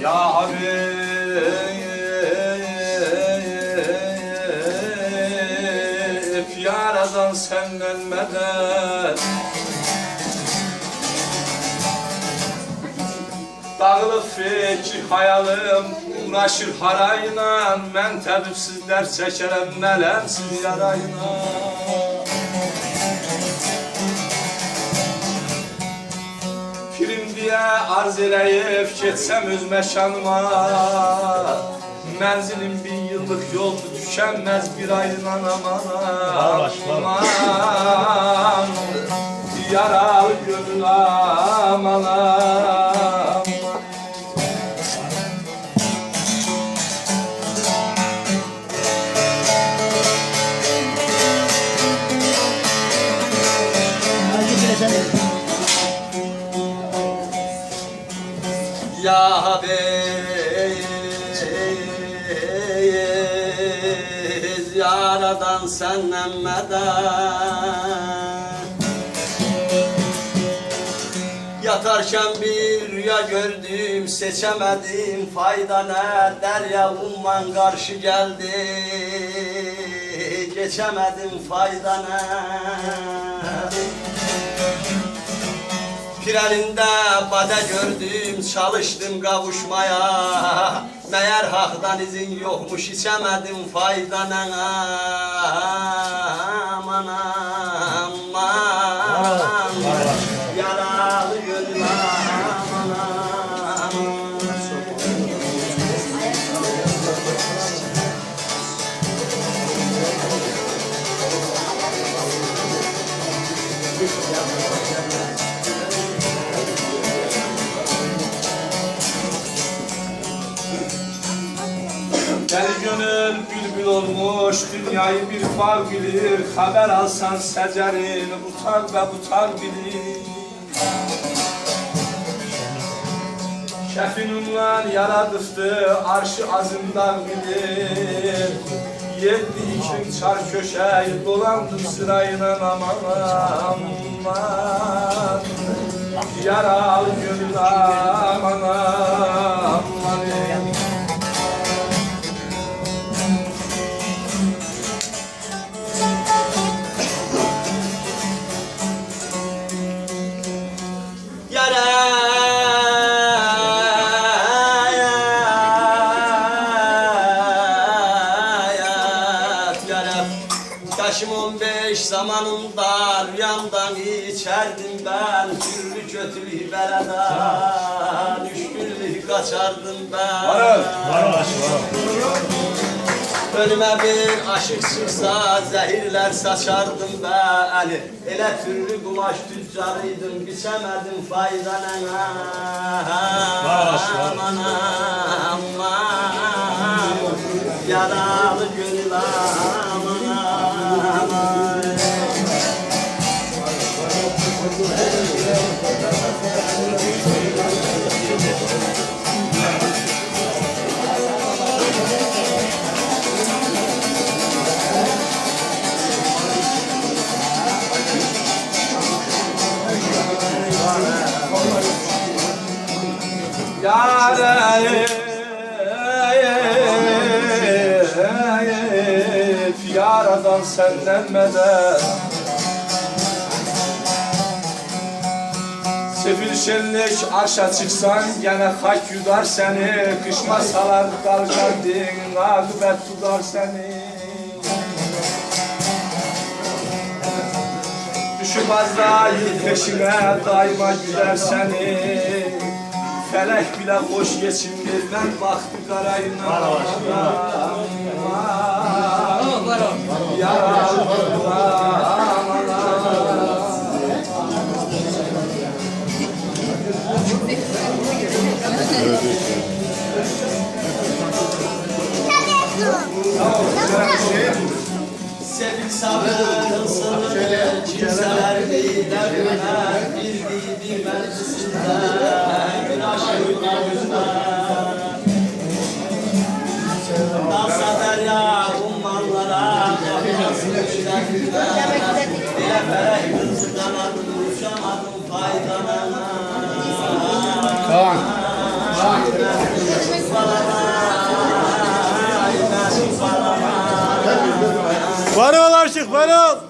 Ya abi senden medet. Dağılıb fikir hayalım Uğraşır harayla Mən təbibsiz dərd çəkərəm Mələmsiz yarayla Pirim diye arz eləyib Getsəm öz məkanıma Mənzilim bin yıllık yoldu Tükənməz bir ayla aman aman. Yaralı gönül aman aman yaradan senden medet. Yatarken bir rüya gördüm seçemedim fayda ne? Derya umman karşı geldi Geçemedim fayda ne Pirelinde bade gördüm, çalıştım kavuşmaya. Meğer haktan izin yokmuş, içemedim faydan aman aman. Yaralı gönül aman aman bülbül olmuş, dünyayı bir far bilir. Haber alsan secerin, utar ve butar bilir. Kefinunla yaradıftı, arşı azından bilir. Yedi ikin çar köşeyi dolandım sırayla aman aman. Yaralı gönül Yaşım 15 zamanında rüyamdan içerdim ben. Türlü kötülük beladan Düşkünlük kaçardım ben. Varız. Önüme bir aşık çıksa zehirler saçardım be Ali Ele türlü kumaş tüccarıydım. Biçemedim faydan aman aman. Yaralı Yarayıp yaradan senden medet Sefil şenlik arşa çıksan gene hak yudar seni Kışma salar kalkardın akıbet tutar seni Düşüp Azrail peşine daima güler seni Felek bile hoş geçim vermem baktı karayına Yaralı. Sevik sabrın sırrını kimseler değiller bilmez Bildiği bir meclisinde bir aşkına üzmez Dansa derya ummanlara Kapılasın gülerlikler Bile felek kızganadım Uçamadım faydalarına Tamam. Varol aşık varol.